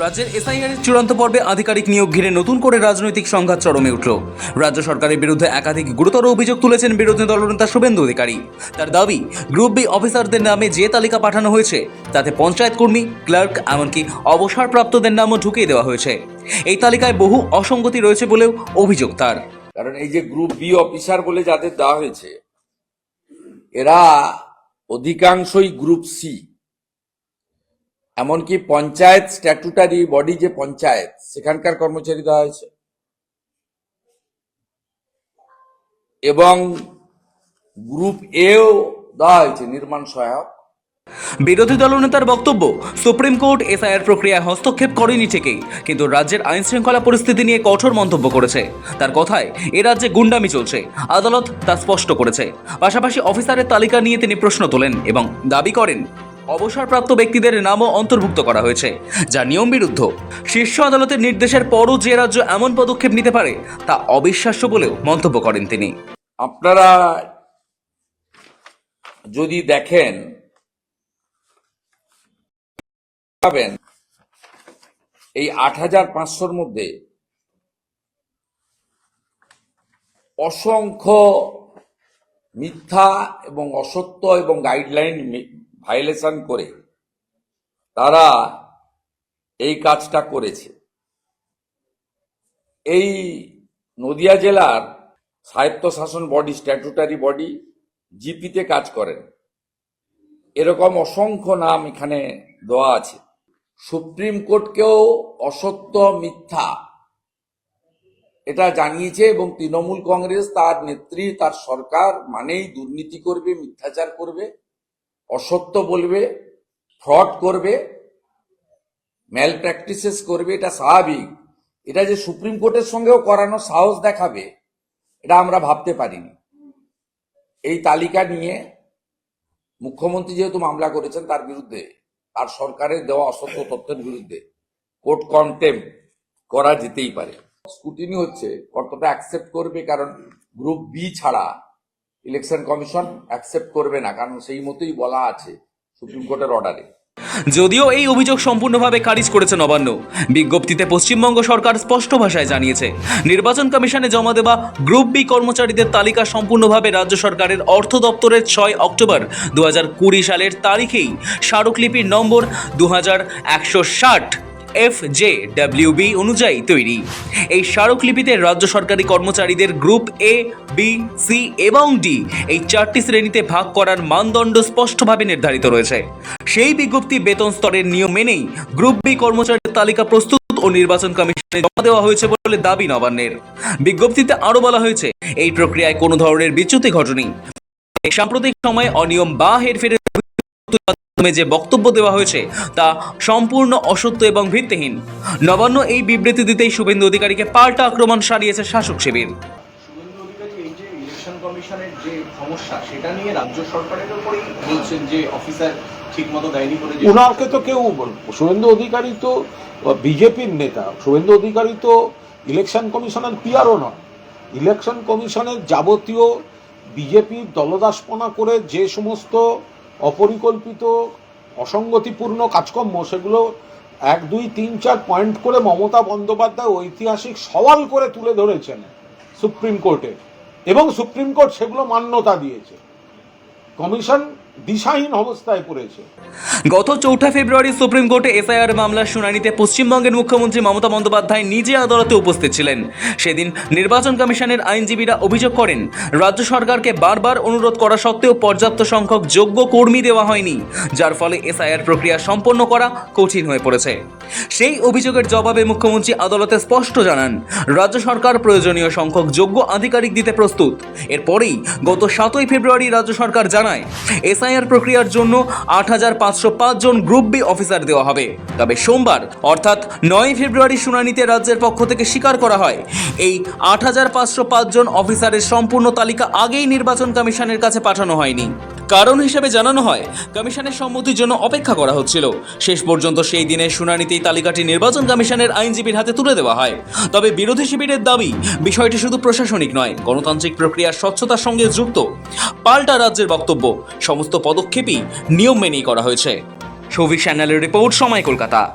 রাজ্যের এসআইআর চূড়ান্ত পর্বে আধিকারিক নিয়োগ ঘিরে নতুন করে রাজনৈতিক সংঘাত চরমে উঠল। রাজ্য সরকারের বিরুদ্ধে একাধিক গুরুতর অভিযোগ তুলেছেন বিরোধী দলনেতা শুভেন্দু অধিকারী। তার দাবি, গ্রুপ বি অফিসারদের নামে যে তালিকা পাঠানো হয়েছে, তাতে পঞ্চায়েত কর্মী, ক্লার্ক, এমনকি অবসরপ্রাপ্তদের নামও ঢুকিয়ে দেওয়া হয়েছে। এই তালিকায় বহু অসঙ্গতি রয়েছে বলেও অভিযোগ তার। কারণ এই যে গ্রুপ বি অফিসার বলে যাদের দেওয়া হয়েছে, এরা অধিকাংশই গ্রুপ সি। এমনকি পঞ্চায়েত স্ট্যাটুটারি বডি যে পঞ্চায়েত, সেখানকার কর্মচারী দেওয়া হয়েছে। এবং গ্রুপ এও দেওয়া হয়েছে, নির্মাণ সহায়ক। বিরোধী দলনেতার বক্তব্য, সুপ্রিম কোর্ট এসআইআর প্রক্রিয়ায় হস্তক্ষেপ করেনি ঠিকই, কিন্তু রাজ্যের আইন শৃঙ্খলা পরিস্থিতি নিয়ে কঠোর মন্তব্য করেছে। তার কথায়, এ রাজ্যে গুন্ডামি চলছে, আদালত তা স্পষ্ট করেছে। পাশাপাশি অফিসারের তালিকা নিয়ে তিনি প্রশ্ন তোলেন এবং দাবি করেন অবসরপ্রাপ্ত ব্যক্তিদের নামও অন্তর্ভুক্ত করা হয়েছে, যা নিয়ম বিরুদ্ধ। শীর্ষ আদালতের নির্দেশের পরও যে রাজ্য এমন পদক্ষেপ নিতে পারে, তা অবিশ্বাস্য বলেও মন্তব্য করেন তিনি। আপনারা যদি দেখেন, পাবেন, এই আট হাজার পাঁচশোর মধ্যে অসংখ্য মিথ্যা এবং অসত্য এবং গাইডলাইন ভাইলেশন করে তারা এই কাজটা করেছে। এই নদিয়া জেলার স্বায়ত্তশাসন বডি, স্ট্যাটুটারি বডি জিপিতে কাজ করেন। এরকম অসংখ্য নাম এখানে দেওয়া আছে। সুপ্রিম কোর্টকেও অসত্য মিথ্যা এটা জানিয়েছে এবং তৃণমূল কংগ্রেস তার নেত্রী, তার সরকার মানেই দুর্নীতি করবে, মিথ্যাচার করবে। অসত্য বলবে ফ্রড করবে ম্যাল প্র্যাকটিসেস করবে, এটা স্বাভাবিক। এটা যে সুপ্রিম কোর্টের সঙ্গেও করানো সাহস দেখাবে, এটা আমরা ভাবতে পারিনি। এই তালিকা নিয়ে মুখ্যমন্ত্রী যেহেতু মামলা করেছেন, তার বিরুদ্ধে, তার সরকারের দেওয়া অসত্য তথ্যের বিরুদ্ধে কোর্ট কন্টেম করা যেতেই পারে। স্কুটিনি হচ্ছে কতটা অ্যাকসেপ্ট করবে, কারণ গ্রুপ বি ছাড়া ইলেকশন কমিশন অ্যাকসেপ্ট করবে না, কারণ সেই মতোই বলা আছে সুপ্রিম কোর্টের অর্ডারে। যদিও এই অভিযোগ সম্পূর্ণভাবে খারিজ করেছে নবান্ন। বিজ্ঞপ্তিতে পশ্চিমবঙ্গ সরকার স্পষ্ট ভাষায় জানিয়েছে, নির্বাচন কমিশনে জমা দেওয়া গ্রুপ বি কর্মচারীদের তালিকা সম্পূর্ণভাবে রাজ্য সরকারের অর্থ দপ্তরের ছয় অক্টোবর দু হাজার কুড়ি সালের তারিখেই স্মারকলিপির নম্বর দু হাজার একশো ষাট। এফ জে ডাব্লিউবি অনুযায়ী তৈরি। এই স্মারকলিপিতে রাজ্য সরকারি কর্মচারীদের গ্রুপ এ বি সি এবং ডি এই চারটি শ্রেণীতে ভাগ করার মানদণ্ড স্পষ্টভাবে নির্ধারিত রয়েছে। সেই বিজ্ঞপ্তি বেতন স্তরের নিয়ম মেনেই গ্রুপ বি কর্মচারীর তালিকা প্রস্তুত ও নির্বাচন কমিশনে জমা দেওয়া হয়েছে বলে দাবি নবান্নের। বিজ্ঞপ্তিতে আরও বলা হয়েছে, এই প্রক্রিয়ায় কোনো ধরনের বিচ্যুতি ঘটেনি। সাম্প্রতিক সময়ে অনিয়ম বা হেরফেরের মাধ্যমে যে বক্তব্য দেওয়া হয়েছে তা সম্পূর্ণ অসত্য এবং ভিত্তিহীন। নবান্ন এই বিবৃতি দিতেই শুভেন্দু অধিকারীকে পাল্টা আক্রমণ সারিয়েছে শাসক শিবির। কমিশনের যে সমস্যা সেটা নিয়ে রাজ্য সরকারের উপরেই বলছেন যে অফিসার ঠিকমতো দেয়নি করে ওনাকে তো কেউ শুভেন্দু অধিকারী তো বিজেপির নেতা। শুভেন্দু অধিকারী তো ইলেকশন কমিশনের পিআরও নয়। ইলেকশন কমিশনের যাবতীয় বিজেপির দলদাসপনা করে যে সমস্ত অপরিকল্পিত, অসঙ্গতিপূর্ণ কাজকর্ম, সেগুলো এক, দুই, তিন, চার পয়েন্ট করে মমতা বন্দ্যোপাধ্যায় ঐতিহাসিক সওয়াল করে তুলে ধরেছেন সুপ্রিম কোর্টে। এবং সুপ্রিম কোর্ট সেগুলো মান্যতা দিয়েছে। কমিশন দিশাহীন অবস্থায় পড়েছে। গত চৌঠা ফেব্রুয়ারি সুপ্রিম কোর্টে এফআইআর মামলার শুনানিতে পশ্চিমবঙ্গের মুখ্যমন্ত্রী মমতা বন্দ্যোপাধ্যায় নিজে আদালতে উপস্থিত ছিলেন। সেদিন নির্বাচন কমিশনের আইনজীবীরা অভিযোগ করেন, রাজ্য সরকারকে বারবার অনুরোধ করা সত্ত্বেও পর্যাপ্ত সংখ্যক যোগ্য কর্মী দেওয়া হয়নি, যার ফলে এসআইআর প্রক্রিয়া সম্পন্ন করা কঠিন হয়ে পড়েছে। সেই অভিযোগের জবাবে মুখ্যমন্ত্রী আদালতে স্পষ্ট জানান, রাজ্য সরকার প্রয়োজনীয় সংখ্যক যোগ্য আধিকারিক দিতে প্রস্তুত। এরপরেই গত সাতই ফেব্রুয়ারি রাজ্য সরকার জানায় এসআইআর প্রক্রিয়ার জন্য আট হাজার পাঁচশো পাঁচজন গ্রুপ বি অফিসার দেওয়া হবে। তবে সোমবার, অর্থাৎ নয় ফেব্রুয়ারি শুনানিতে রাজ্যের পক্ষ থেকে স্বীকার করা হয়, এই আট হাজার পাঁচশো পাঁচজন অফিসারের সম্পূর্ণ তালিকা আগেই নির্বাচন কমিশনের কাছে পাঠানো হয়নি। কারণ হিসেবে জানানো হয়, কমিশনের সম্মতির জন্য অপেক্ষা করা হচ্ছিল। শেষ পর্যন্ত সেই দিনের শুনানিতেই তালিকাটি নির্বাচন কমিশনের আইনজীবীর হাতে তুলে দেওয়া হয়। তবে বিরোধী শিবিরের দাবি, বিষয়টি শুধু প্রশাসনিক নয়, গণতান্ত্রিক প্রক্রিয়ার স্বচ্ছতার সঙ্গে যুক্ত। পাল্টা রাজ্যের বক্তব্য, সমস্ত পদক্ষেপই নিয়ম মেনেই করা হয়েছে। সৌভিক চ্যানেলের রিপোর্ট সময় কলকাতা।